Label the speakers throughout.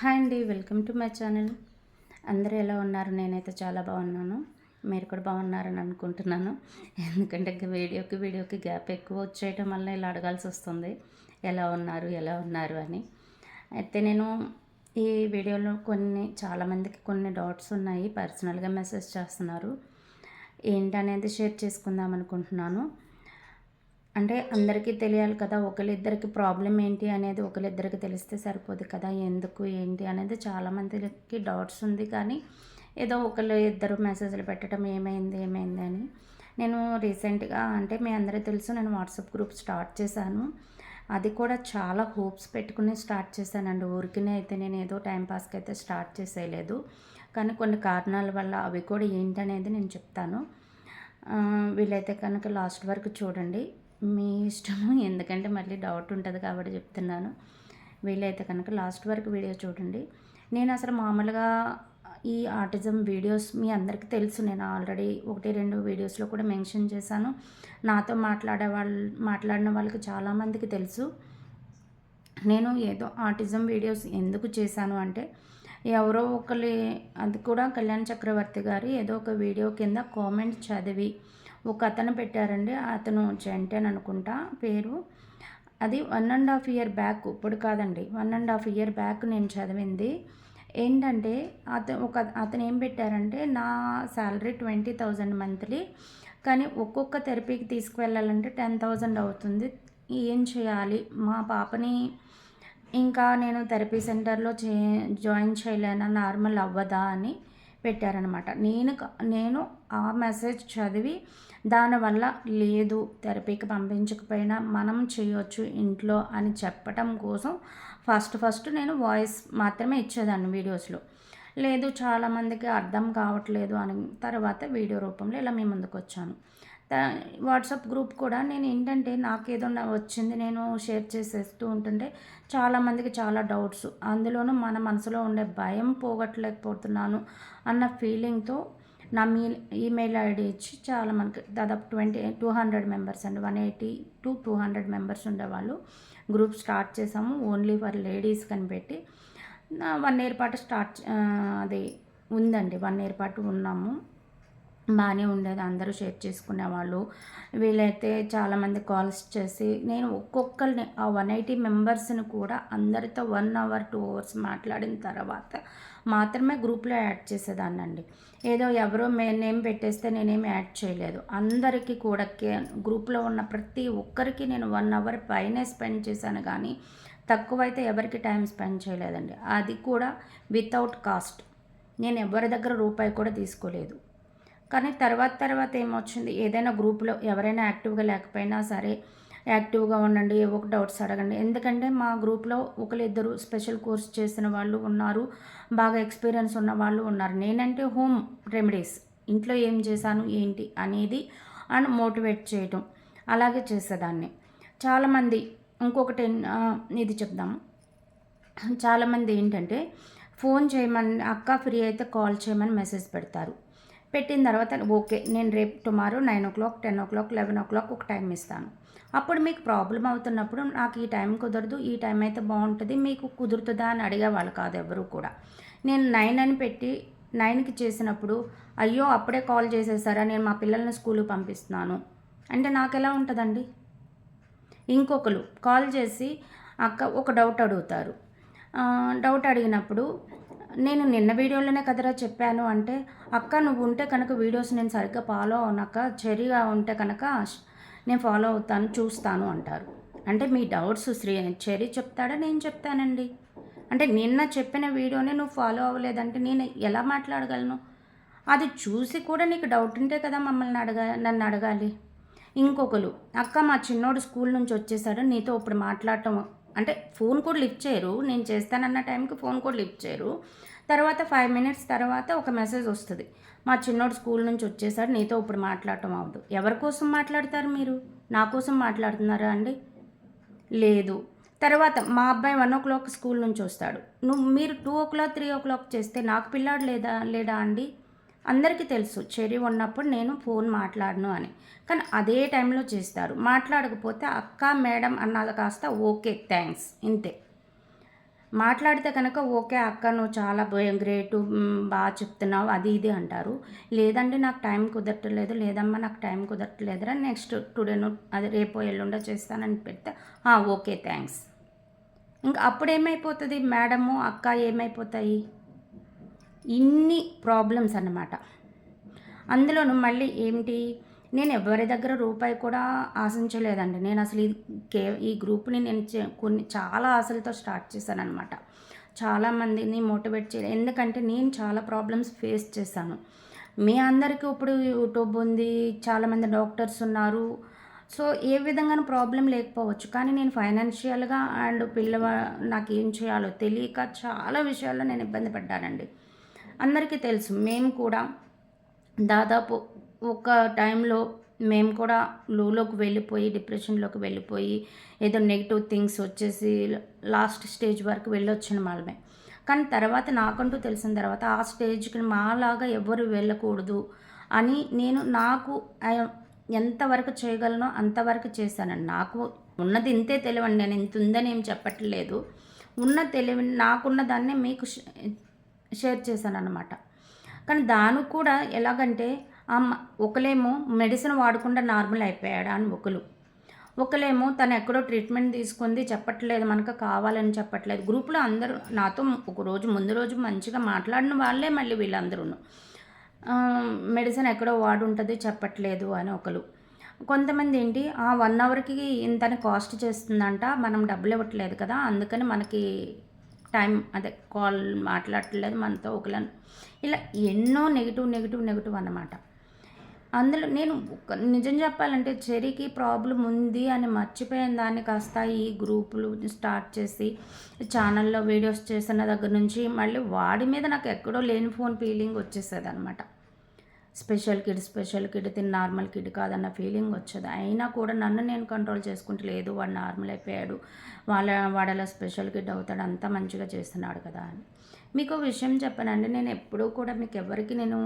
Speaker 1: Hi అండి welcome to my channel. అందరూ ఎలా ఉన్నారు? నేనైతే చాలా బాగున్నాను. మీరు కూడా బాగున్నారని అనుకుంటున్నాను. ఎందుకంటే వీడియోకి వీడియోకి గ్యాప్ ఎక్కువ వచ్చేయటం వల్ల ఇలా అడగాల్సి వస్తుంది. ఎలా ఉన్నారు ఎలా ఉన్నారు అని. అయితే నేను ఈ వీడియోలో కొన్ని చాలామందికి కొన్ని డౌట్స్ ఉన్నాయి. పర్సనల్గా మెసేజ్ చేస్తున్నారు. ఏంటనేది షేర్ చేసుకుందాం అనుకుంటున్నాను. అంటే అందరికీ తెలియాలి కదా ఒకరిద్దరికి ప్రాబ్లం ఏంటి అనేది ఒకరిద్దరికి తెలిస్తే సరిపోదు కదా ఎందుకు ఏంటి అనేది చాలామందికి డౌట్స్ ఉంది. కానీ ఏదో ఒకరు ఇద్దరు మెసేజ్లు పెట్టడం ఏమైంది ఏమైంది అని నేను రీసెంట్గా అంటే మీ అందరూ తెలుసు నేను వాట్సాప్ గ్రూప్ స్టార్ట్ చేశాను. అది కూడా చాలా హోప్స్ పెట్టుకుని స్టార్ట్ చేశానండి. ఊరికినే అయితే నేను ఏదో టైంపాస్కి అయితే స్టార్ట్ చేసేయలేదు. కానీ కొన్ని కారణాల వల్ల అవి కూడా ఏంటనేది నేను చెప్తాను. వీలైతే కనుక లాస్ట్ వరకు చూడండి. మీ ఇష్టము. ఎందుకంటే మళ్ళీ డౌట్ ఉంటుంది కాబట్టి చెప్తున్నాను. వీలైతే కనుక లాస్ట్ వరకు వీడియో చూడండి. నేను అసలు మామూలుగా ఈ ఆర్టిజం వీడియోస్ మీ అందరికీ తెలుసు. నేను ఆల్రెడీ ఒకటి రెండు వీడియోస్లో కూడా మెన్షన్ చేశాను. నాతో మాట్లాడే వాళ్ళు మాట్లాడిన వాళ్ళకి చాలామందికి తెలుసు. నేను ఏదో ఆర్టిజం వీడియోస్ ఎందుకు చేశాను అంటే ఎవరో ఒకరి అది కూడా కళ్యాణ్ చక్రవర్తి గారు ఏదో ఒక వీడియో కింద కామెంట్ చదివి ఒక అతను పెట్టారండి. అతను జంటన్ అనుకుంటా. పేరు అది one and half year back. ఇప్పుడు కాదండి. One and half year back నేను చదివింది. ఏంటంటే అతను ఒక అతను ఏం పెట్టారంటే నా శాలరీ ట్వంటీ థౌజండ్ మంత్లీ. కానీ ఒక్కొక్క థెరపీకి తీసుకువెళ్ళాలంటే టెన్ థౌజండ్ అవుతుంది. ఏం చేయాలి? మా పాపని ఇంకా నేను థెరపీ సెంటర్లో చే జాయిన్ చేయలేనా? నార్మల్ అవ్వదా అని పెట్టారనమాట నేను నేను ఆ మెసేజ్ చదివి దానివల్ల లేదు థెరపీకి పంపించకపోయినా మనం చేయొచ్చు ఇంట్లో అని చెప్పటం కోసం ఫస్ట్ ఫస్ట్ నేను వాయిస్ మాత్రమే ఇచ్చేదాన్ని వీడియోస్లో. లేదు చాలామందికి అర్థం కావట్లేదు అని తర్వాత వీడియో రూపంలో ఇలా మీ ముందుకు వచ్చాను వాట్సాప్ గ్రూప్ కూడా నేను ఏంటంటే నాకు ఏదన్నా వచ్చింది నేను షేర్ చేసేస్తూ ఉంటుంటే చాలామందికి చాలా డౌట్స్. అందులోనూ మన మనసులో ఉండే భయం పోగొట్టలేకపోతున్నాను అన్న ఫీలింగ్తో నా మీ ఈమెయిల్ ఐడి ఇచ్చి చాలా మనకి దాదాపు ట్వంటీ టూ హండ్రెడ్ మెంబర్స్ అండి. One eighty to two hundred members ఉండేవాళ్ళు. గ్రూప్ స్టార్ట్ చేసాము. ఓన్లీ ఫర్ లేడీస్ కనిపెట్టి వన్ ఇయర్ పాటు స్టార్ట్ అది ఉందండి. వన్ ఇయర్ పాటు ఉన్నాము. బాగానే ఉండేది. అందరూ షేర్ చేసుకునేవాళ్ళు. వీళ్ళైతే చాలామంది కాల్స్ చేసి నేను ఒక్కొక్కరిని ఆ వన్ ఎయిటీ మెంబర్స్ని కూడా అందరితో వన్ అవర్ టూ అవర్స్ మాట్లాడిన తర్వాత మాత్రమే గ్రూప్లో యాడ్ చేసేదాన్నండి. ఏదో ఎవరో మే నేమ్ పెట్టేస్తే నేనేమి యాడ్ చేయలేదు. అందరికీ కూడా గ్రూప్లో ఉన్న ప్రతి ఒక్కరికి నేను వన్ అవర్ పైనే స్పెండ్ చేశాను. కానీ తక్కువైతే ఎవరికి టైం స్పెండ్ చేయలేదండి. అది కూడా వితౌట్ కాస్ట్. నేను ఎవరి దగ్గర రూపాయి కూడా తీసుకోలేదు. కానీ తర్వాత తర్వాత ఏమొచ్చింది? ఏదైనా గ్రూప్లో ఎవరైనా యాక్టివ్గా లేకపోయినా సరే యాక్టివ్గా ఉండండి ఏవో ఒక డౌట్స్ అడగండి. ఎందుకంటే మా గ్రూప్లో ఒకరిద్దరు స్పెషల్ కోర్స్ చేసిన వాళ్ళు ఉన్నారు బాగా ఎక్స్పీరియన్స్ ఉన్న వాళ్ళు ఉన్నారు. నేనంటే హోమ్ రెమెడీస్ ఇంట్లో ఏం చేశాను ఏంటి అనేది అండ్ మోటివేట్ చేయటం అలాగే చేసేదాన్ని. చాలామంది ఇంకొకటి ఇది చెప్దాము చాలామంది ఏంటంటే ఫోన్ చేయమని అక్క ఫ్రీ అయితే కాల్ చేయమని మెసేజ్ పెడతారు. పెట్టిన తర్వాత ఓకే నేను రేపు tomorrow nine o'clock ten o'clock eleven o'clock ఒక టైం ఇస్తాను. అప్పుడు మీకు ప్రాబ్లం అవుతున్నప్పుడు నాకు ఈ టైం కుదరదు ఈ టైం అయితే బాగుంటుంది మీకు కుదురుతుందా అని అడిగేవాళ్ళు కాదు ఎవరు కూడా. నేను నైన్ అని పెట్టి నైన్కి చేసినప్పుడు అయ్యో అప్పుడే కాల్ చేసేసారా నేను మా పిల్లల్ని స్కూల్కి పంపిస్తున్నాను. అంటే నాకు ఎలా ఉంటుందండి? ఇంకొకరు కాల్ చేసి అక్క ఒక డౌట్ అడుగుతారు. డౌట్ అడిగినప్పుడు నేను నిన్న వీడియోలోనే కదరా చెప్పాను అంటే అక్క నువ్వు ఉంటే కనుక వీడియోస్ నేను సరిగ్గా ఫాలో అవునక్క చెరిగా ఉంటే కనుక నేను ఫాలో అవుతాను చూస్తాను అంటారు. అంటే మీ డౌట్స్ శ్రీ చెరి చెప్తాడా? నేను చెప్తానండి. అంటే నిన్న చెప్పిన వీడియోని నువ్వు ఫాలో అవ్వలేదంటే నేను ఎలా మాట్లాడగలను? అది చూసి కూడా నీకు డౌట్ ఉంటే కదా మమ్మల్ని అడగా నన్ను అడగాలి. ఇంకొకరు అక్క మా చిన్నోడు స్కూల్ నుంచి వచ్చేసాడు. నీతో ఇప్పుడు మాట్లాడటం అంటే ఫోన్ కూడా లిఫ్ట్ చేయరు. నేను చేస్తానన్న టైంకి ఫోన్ కూడా లిఫ్ట్ చేయరు. తర్వాత ఫైవ్ మినిట్స్ తర్వాత ఒక మెసేజ్ వస్తుంది. మా చిన్నోడు స్కూల్ నుంచి వచ్చేసాడు. నీతో ఇప్పుడు మాట్లాడటం అవ్వదు. ఎవరి కోసం మాట్లాడతారు మీరు? నా కోసం మాట్లాడుతున్నారా అండి? లేదు. తర్వాత మా అబ్బాయి వన్ ఓ క్లాక్ స్కూల్ నుంచి వస్తాడు. నువ్వు మీరు two o'clock three o'clock చేస్తే నాకు పిల్లాడు లేదా లేడా అండి? అందరికీ తెలుసు చెరి ఉన్నప్పుడు నేను ఫోన్ మాట్లాడను అని. కానీ అదే టైంలో చేస్తారు. మాట్లాడకపోతే అక్క మేడం అన్నది కాస్త ఓకే థ్యాంక్స్. ఇంతే. మాట్లాడితే కనుక ఓకే అక్క నువ్వు చాలా గ్రేట్ బాగా చెప్తున్నావు అది ఇది అంటారు. లేదండి నాకు టైం కుదరట్లేదు లేదమ్మా నాకు టైం కుదరట్లేదురా నెక్స్ట్ టుడేను అది రేపు ఎల్లుండో చేస్తానని పెడితే ఓకే థ్యాంక్స్. ఇంకా అప్పుడు ఏమైపోతుంది మేడము అక్క ఏమైపోతాయి? ఇన్ని ప్రాబ్లమ్స్ అన్నమాట. అందులోను మళ్ళీ ఏమిటి? నేను ఎవరి దగ్గర రూపాయి కూడా ఆశించలేదండి. నేను అసలు ఇది కే ఈ గ్రూప్ని నేను చే- కొన్ని చాలా ఆశలతో స్టార్ట్ చేశాను అనమాట చాలామందిని మోటివేట్ చేయలేదు ఎందుకంటే నేను చాలా ప్రాబ్లమ్స్ ఫేస్ చేశాను. మీ అందరికీ ఇప్పుడు యూట్యూబ్ ఉంది చాలామంది డాక్టర్స్ ఉన్నారు. సో ఏ విధంగా ప్రాబ్లం లేకపోవచ్చు. కానీ నేను ఫైనాన్షియల్గా అండ్ పిల్లవ నాకు ఏం చేయాలో తెలియక చాలా విషయాల్లో నేను ఇబ్బంది పడ్డానండి. అందరికీ తెలుసు. మేము కూడా దాదాపు ఒక టైంలో మేము కూడా లోలోకి వెళ్ళిపోయి డిప్రెషన్లోకి వెళ్ళిపోయి ఏదో నెగిటివ్ థింగ్స్ వచ్చేసి లాస్ట్ స్టేజ్ వరకు వెళ్ళొచ్చిన వాళ్ళమే కానీ తర్వాత నాకంటూ తెలిసిన తర్వాత ఆ స్టేజ్కి మాలాగా ఎవరు వెళ్ళకూడదు అని నేను నాకు ఎంతవరకు చేయగలనో అంతవరకు చేశానండి నాకు ఉన్నది ఇంతే తెలివండి. నేను ఇంత ఉందని ఏం చెప్పట్లేదు. ఉన్న తెలివి నాకున్న దాన్నే మీకు షేర్ చేశాను అనమాట కానీ దాని కూడా ఎలాగంటే ఒకలేమో మెడిసిన్ వాడకుండా నార్మల్ అయిపోయాడు అని ఒకరు ఒకలేమో తను ఎక్కడో ట్రీట్మెంట్ తీసుకుంది చెప్పట్లేదు మనకు కావాలని చెప్పట్లేదు. గ్రూప్లో అందరూ నాతో ఒక రోజు ముందు రోజు మంచిగా మాట్లాడిన వాళ్ళే మళ్ళీ వీళ్ళందరూ మెడిసిన్ ఎక్కడో వాడు ఉంటుంది చెప్పట్లేదు అని ఒకరు కొంతమంది ఏంటి ఆ వన్ అవర్కి ఇంతని కాస్ట్ చేస్తుందంట మనం డబ్బులు ఇవ్వట్లేదు కదా అందుకని మనకి టైం అదే కాల్ మాట్లాడట్లేదు మనతో ఒకళ్ళని. ఇలా ఎన్నో నెగిటివ్ నెగిటివ్ నెగిటివ్ అన్నమాట. అందులో నేను ఒక నిజం చెప్పాలంటే చెరికి ప్రాబ్లం ఉంది అని మర్చిపోయిన దాన్ని కాస్త ఈ గ్రూపులు స్టార్ట్ చేసి ఛానల్లో వీడియోస్ చేసిన దగ్గర నుంచి మళ్ళీ వాడి మీద నాకు ఎక్కడో లేని ఫోన్ ఫీలింగ్ వచ్చేసేది అనమాట స్పెషల్ కిడ్ స్పెషల్ కిడ్ తిని నార్మల్ కిడ్ కాదన్న ఫీలింగ్ వచ్చేది. అయినా కూడా నన్ను నేను కంట్రోల్ చేసుకుంటే లేదు వాడు నార్మల్ అయిపోయాడు వాళ్ళ వాడలా స్పెషల్ కిడ్ అవుతాడు అంతా మంచిగా చేస్తున్నాడు కదా అని. మీకు విషయం చెప్పానండి నేను ఎప్పుడూ కూడా మీకు ఎవరికి నేను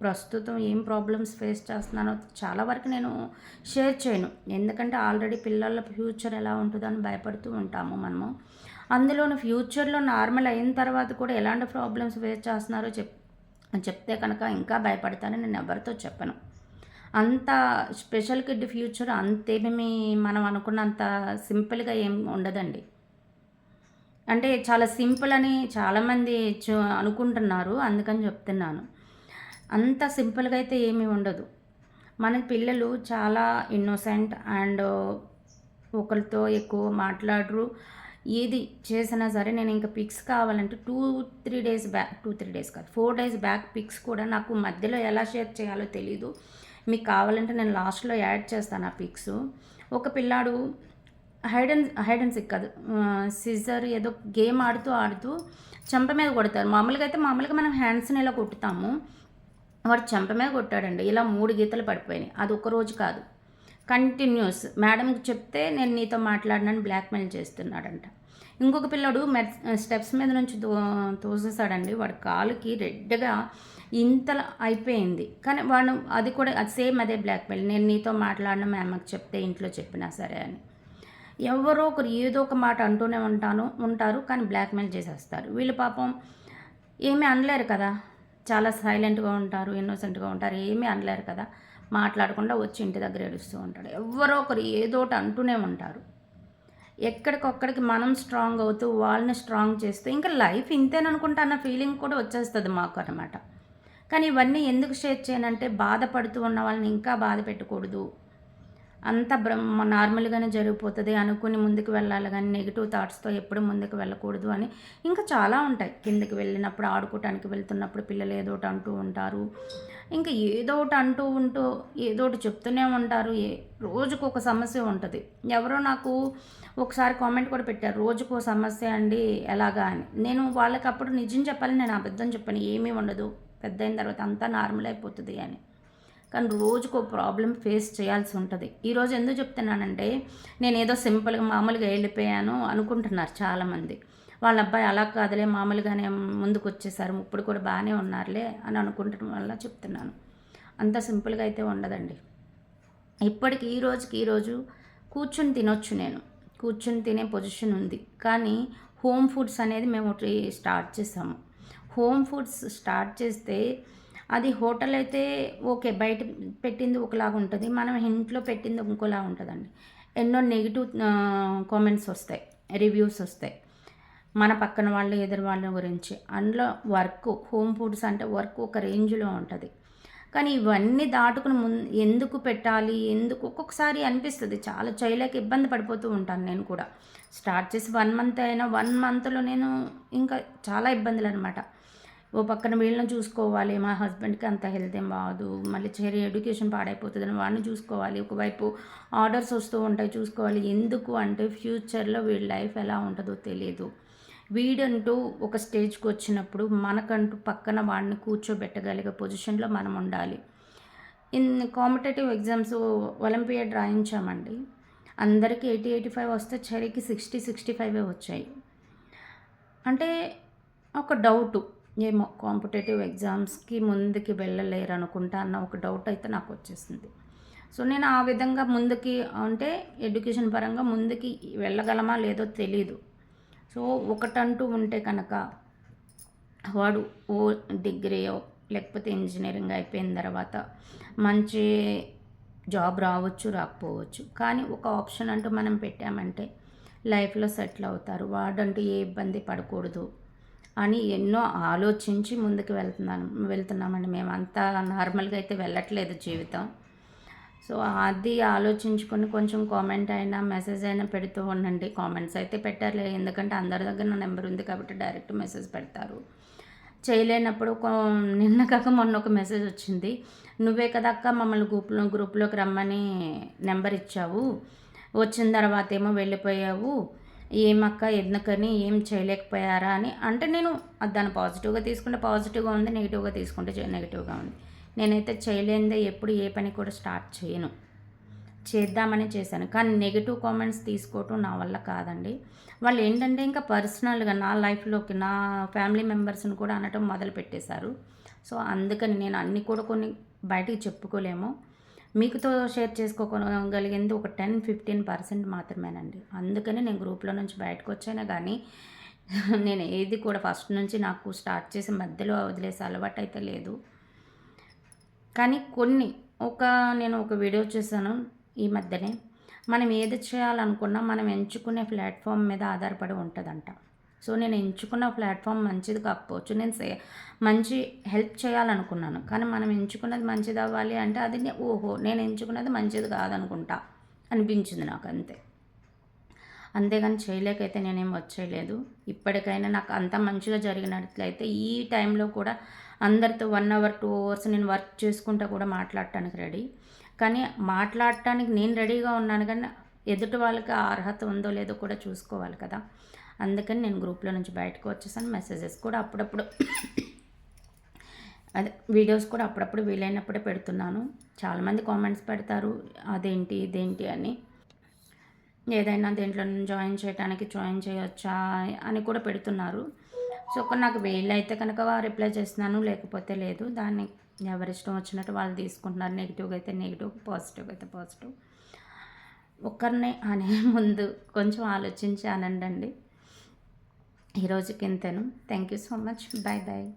Speaker 1: ప్రస్తుతం ఏం ప్రాబ్లమ్స్ ఫేస్ చేస్తున్నానో చాలా వరకు నేను షేర్ చేయను. ఎందుకంటే ఆల్రెడీ పిల్లల ఫ్యూచర్ ఎలా ఉంటుందో అని భయపడుతూ ఉంటాము మనము. అందులోని ఫ్యూచర్లో నార్మల్ అయిన తర్వాత కూడా ఎలాంటి ప్రాబ్లమ్స్ ఫేస్ చేస్తున్నారో చెప్ చెప్తే కనుక ఇంకా భయపడతానని నేను ఎవరితో చెప్పను. అంత స్పెషల్ కిడ్ ఫ్యూచర్ అంతేమీ మనం అనుకున్నంత సింపుల్గా ఏం ఉండదండి. అంటే చాలా సింపుల్ అని చాలామంది అనుకుంటున్నారు అందుకని చెప్తున్నాను. అంత సింపుల్గా అయితే ఏమీ ఉండదు. మన పిల్లలు చాలా ఇన్నోసెంట్ అండ్ ఒకరితో ఎక్కువ మాట్లాడరు. ఏది చేసినా సరే నేను ఇంకా పిక్స్ కావాలంటే two three days back two three days కాదు ఫోర్ డేస్ బ్యాక్ పిక్స్ కూడా నాకు మధ్యలో ఎలా షేర్ చేయాలో తెలీదు. మీకు కావాలంటే నేను లాస్ట్లో యాడ్ చేస్తాను ఆ పిక్స్. ఒక పిల్లాడు hide and hide and seek కాదు సిజర్ ఏదో గేమ్ ఆడుతూ ఆడుతూ చెంప మీద కొడతారు. మామూలుగా అయితే మామూలుగా మనం హ్యాండ్స్ని ఇలా కొట్టుతాము. వాడు చెంప మీద కొట్టాడండి. ఇలా మూడు గీతలు పడిపోయినాయి. అది ఒక రోజు కాదు. కంటిన్యూస్ మేడంకి చెప్తే నేను నీతో మాట్లాడినని బ్లాక్మెయిల్ చేస్తున్నాడంట. ఇంకొక పిల్లడు మెడ్ స్టెప్స్ మీద నుంచి తో తోసేసాడండి. వాడి కాలుకి రెడ్గా ఇంతలా అయిపోయింది. కానీ వాడు అది కూడా అది సేమ్ అదే బ్లాక్మెయిల్. నేను నీతో మాట్లాడిన మా అమ్మకి చెప్తే ఇంట్లో చెప్పినా సరే అని. ఎవరో ఒకరు ఏదో ఒక మాట అంటూనే ఉంటాను ఉంటారు కానీ బ్లాక్మెయిల్ చేసేస్తారు. వీళ్ళు పాపం ఏమీ అనలేరు కదా. చాలా సైలెంట్గా ఉంటారు ఇన్నోసెంట్గా ఉంటారు ఏమీ అనలేరు కదా. మాట్లాడకుండా వచ్చి ఇంటి దగ్గర ఏడుస్తూ ఉంటాడు. ఎవరో ఒకరు ఏదో ఒకటి అంటూనే ఉంటారు. ఎక్కడికొక్కడికి మనం స్ట్రాంగ్ అవుతూ వాళ్ళని స్ట్రాంగ్ చేస్తూ ఇంకా లైఫ్ ఇంతేననుకుంటా అన్న ఫీలింగ్ కూడా వచ్చేస్తుంది మాకు అనమాట కానీ ఇవన్నీ ఎందుకు షేర్ చేయనంటే బాధపడుతూ ఉన్న వాళ్ళని ఇంకా బాధ పెట్టకూడదు. అంత బ్రహ్మ నార్మల్గానే జరిగిపోతుంది అనుకుని ముందుకు వెళ్ళాలి కానీ నెగిటివ్ థాట్స్తో ఎప్పుడు ముందుకు వెళ్ళకూడదు అని ఇంకా చాలా ఉంటాయి. కిందకి వెళ్ళినప్పుడు ఆడుకోవటానికి వెళ్తున్నప్పుడు పిల్లలు ఏదో ఒకటి అంటూ ఉంటారు. ఇంకా ఏదో ఒకటి అంటూ ఉంటూ ఏదో ఒకటి చెప్తూనే ఉంటారు. ఏ రోజుకు ఒక సమస్య ఉంటుంది. ఎవరో నాకు ఒకసారి కామెంట్ కూడా పెట్టారు రోజుకు ఒక సమస్య అండి ఎలాగా? అని. నేను వాళ్ళకి అప్పుడు నిజం చెప్పాలి నేను అబద్ధం చెప్పాను ఏమీ ఉండదు. పెద్ద అయిన తర్వాత అంతా నార్మల్ అయిపోతుంది అని. కానీ రోజుకు ప్రాబ్లం ఫేస్ చేయాల్సి ఉంటుంది. ఈరోజు ఎందుకు చెప్తున్నానంటే నేను ఏదో సింపుల్గా మామూలుగా వెళ్ళిపోయాను అనుకుంటున్నారు చాలామంది. వాళ్ళ అబ్బాయి అలా కాదులే మామూలుగానే ముందుకు వచ్చేసారు ఇప్పుడు కూడా బాగానే ఉన్నారులే అని అనుకుంటడం వల్ల చెప్తున్నాను. అంత సింపుల్గా అయితే ఉండదండి. ఇప్పటికి ఈ రోజుకి ఈరోజు కూర్చుని తినొచ్చు నేను. కూర్చుని తినే పొజిషన్ ఉంది. కానీ హోమ్ ఫుడ్స్ అనేది మేము ఒకటి స్టార్ట్ చేసాము. హోమ్ ఫుడ్స్ స్టార్ట్ చేస్తే అది హోటల్ అయితే ఓకే బయట పెట్టింది ఒకలాగా ఉంటుంది. మనం ఇంట్లో పెట్టింది ఇంకోలా ఉంటుందండి. ఎన్నో నెగిటివ్ కామెంట్స్ వస్తాయి రివ్యూస్ వస్తాయి. మన పక్కన వాళ్ళు ఎదురు వాళ్ళ గురించి. అందులో వర్క్ హోమ్ ఫుడ్స్ అంటే వర్క్ ఒక రేంజ్లో ఉంటుంది. కానీ ఇవన్నీ దాటుకుని ముందు ఎందుకు పెట్టాలి ఎందుకు ఒక్కొక్కసారి అనిపిస్తుంది. చాలా చేయలేక ఇబ్బంది పడిపోతూ ఉంటాను నేను కూడా. స్టార్ట్ చేసి వన్ మంత్ అయినా వన్ మంత్లో నేను ఇంకా చాలా ఇబ్బందులు అనమాట ఓ పక్కన వీళ్ళని చూసుకోవాలి మా హస్బెండ్కి అంత హెల్త్ ఏం బాదు మళ్ళీ చరి ఎడ్యుకేషన్ పాడైపోతుందని వాడిని చూసుకోవాలి ఒకవైపు ఆర్డర్స్ వస్తూ ఉంటాయి చూసుకోవాలి ఎందుకు అంటే ఫ్యూచర్లో వీళ్ళ లైఫ్ ఎలా ఉంటుందో తెలియదు వీడంటూ ఒక స్టేజ్కి వచ్చినప్పుడు మనకంటూ పక్కన వాడిని కూర్చోబెట్టగలిగే పొజిషన్లో మనం ఉండాలి. ఇన్ కాంపిటేటివ్ ఎగ్జామ్స్ ఒలింపియాడ్ రాయించామండి. అందరికీ ఎయిటీ ఎయిటీ ఫైవ్ వస్తే చరికి సిక్స్టీ సిక్స్టీ ఫైవే వచ్చాయి. అంటే ఒక డౌటు ఏమో కాంపిటేటివ్ ఎగ్జామ్స్కి ముందుకి వెళ్ళలేరు అనుకుంటా అన్న ఒక డౌట్ అయితే నాకు వచ్చేసింది. సో నేను ఆ విధంగా ముందుకి అంటే ఎడ్యుకేషన్ పరంగా ముందుకి వెళ్ళగలమా లేదో తెలీదు. సో ఒకటంటూ ఉంటే కనుక వాడు ఓ డిగ్రీయో లేకపోతే ఇంజనీరింగ్ అయిపోయిన తర్వాత మంచి జాబ్ రావచ్చు రాకపోవచ్చు. కానీ ఒక ఆప్షన్ అంటూ మనం పెట్టామంటే లైఫ్లో సెటిల్ అవుతారు. వాడంటూ ఏ ఇబ్బంది పడకూడదు. అని ఎన్నో ఆలోచించి ముందుకు వెళ్తున్నాను వెళ్తున్నామండి. మేము అంతా నార్మల్గా అయితే వెళ్ళట్లేదు జీవితం. సో అది ఆలోచించుకొని కొంచెం కామెంట్ అయినా మెసేజ్ అయినా పెడుతూ ఉండండి. కామెంట్స్ అయితే పెట్టారులే. ఎందుకంటే అందరి దగ్గర నా నెంబర్ ఉంది కాబట్టి డైరెక్ట్ మెసేజ్ పెడతారు. చేయలేనప్పుడు నిన్న కాక మొన్న ఒక మెసేజ్ వచ్చింది. నువ్వే కదా అక్క మమ్మల్ని గ్రూప్లో గ్రూప్లోకి రమ్మని నెంబర్ ఇచ్చావు. వచ్చిన తర్వాత ఏమో వెళ్ళిపోయావు. ఏమక్క ఎందుకని ఏం చేయలేకపోయారా అని. అంటే నేను దాన్ని పాజిటివ్గా తీసుకుంటే పాజిటివ్గా ఉంది నెగిటివ్గా తీసుకుంటే నెగిటివ్గా ఉంది. నేనైతే చేయలేనిదే ఎప్పుడు ఏ పని కూడా స్టార్ట్ చేయను. చేద్దామని చేశాను. కానీ నెగిటివ్ కామెంట్స్ తీసుకోవటం నా వల్ల కాదండి. వాళ్ళు ఏంటంటే ఇంకా పర్సనల్గా నా లైఫ్లోకి నా ఫ్యామిలీ మెంబర్స్ని కూడా అనటం మొదలు పెట్టేశారు సో అందుకని నేను అన్నీ కూడా కొన్ని బయటికి చెప్పుకోలేము. మీకుతో షేర్ చేసుకోగలిగింది ఒక టెన్ ఫిఫ్టీన్ పర్సెంట్ మాత్రమేనండి. అందుకనే నేను గ్రూప్లో నుంచి బయటకు వచ్చాను కానీ నేను ఏది కూడా ఫస్ట్ నుంచి నాకు స్టార్ట్ చేసి మధ్యలో వదిలేసే అలవాటు అయితే లేదు. కానీ కొన్ని ఒక నేను ఒక వీడియో చూశాను ఈ మధ్యనే. మనం ఏది చేయాలనుకున్నా మనం ఎంచుకునే ప్లాట్ఫామ్ మీద ఆధారపడి ఉంటుందంట. సో నేను ఎంచుకున్న ప్లాట్ఫామ్ మంచిది కాకపోవచ్చు. నేను మంచి హెల్ప్ చేయాలనుకున్నాను. కానీ మనం ఎంచుకున్నది మంచిది అవ్వాలి అంటే అది ఓహో నేను ఎంచుకున్నది మంచిది కాదనుకుంటా అనిపించింది నాకు అంతే అంతేగాని చేయలేకైతే నేనేం వచ్చేయలేదు. ఇప్పటికైనా నాకు అంత మంచిగా జరిగినట్లయితే ఈ టైంలో కూడా అందరితో వన్ అవర్ టూ అవర్స్ నేను వర్క్ చేసుకుంటా కూడా మాట్లాడటానికి రెడీ. కానీ మాట్లాడటానికి నేను రెడీగా ఉన్నాను కానీ ఎదుటి వాళ్ళకి అర్హత ఉందో లేదో కూడా చూసుకోవాలి కదా. అందుకని నేను గ్రూప్లో నుంచి బయటకు వచ్చేసాను. మెసేజెస్ కూడా అప్పుడప్పుడు అదే వీడియోస్ కూడా అప్పుడప్పుడు వీలైనప్పుడే పెడుతున్నాను. చాలామంది కామెంట్స్ పెడతారు అదేంటి ఇదేంటి అని. ఏదైనా దేంట్లో జాయిన్ చేయడానికి జాయిన్ చేయొచ్చా అని కూడా పెడుతున్నారు. సో నాకు వీలైతే కనుక రిప్లై చేస్తున్నాను లేకపోతే లేదు. దాన్ని ఎవరిష్టం వచ్చినట్టు వాళ్ళు తీసుకుంటున్నారు. నెగిటివ్గా అయితే నెగిటివ్ పాజిటివ్ అయితే పాజిటివ్ ఒక్కరిని అనే ముందు కొంచెం ఆలోచించి అనండి ఈరోజుకి ఇంతను. Thank you so much bye bye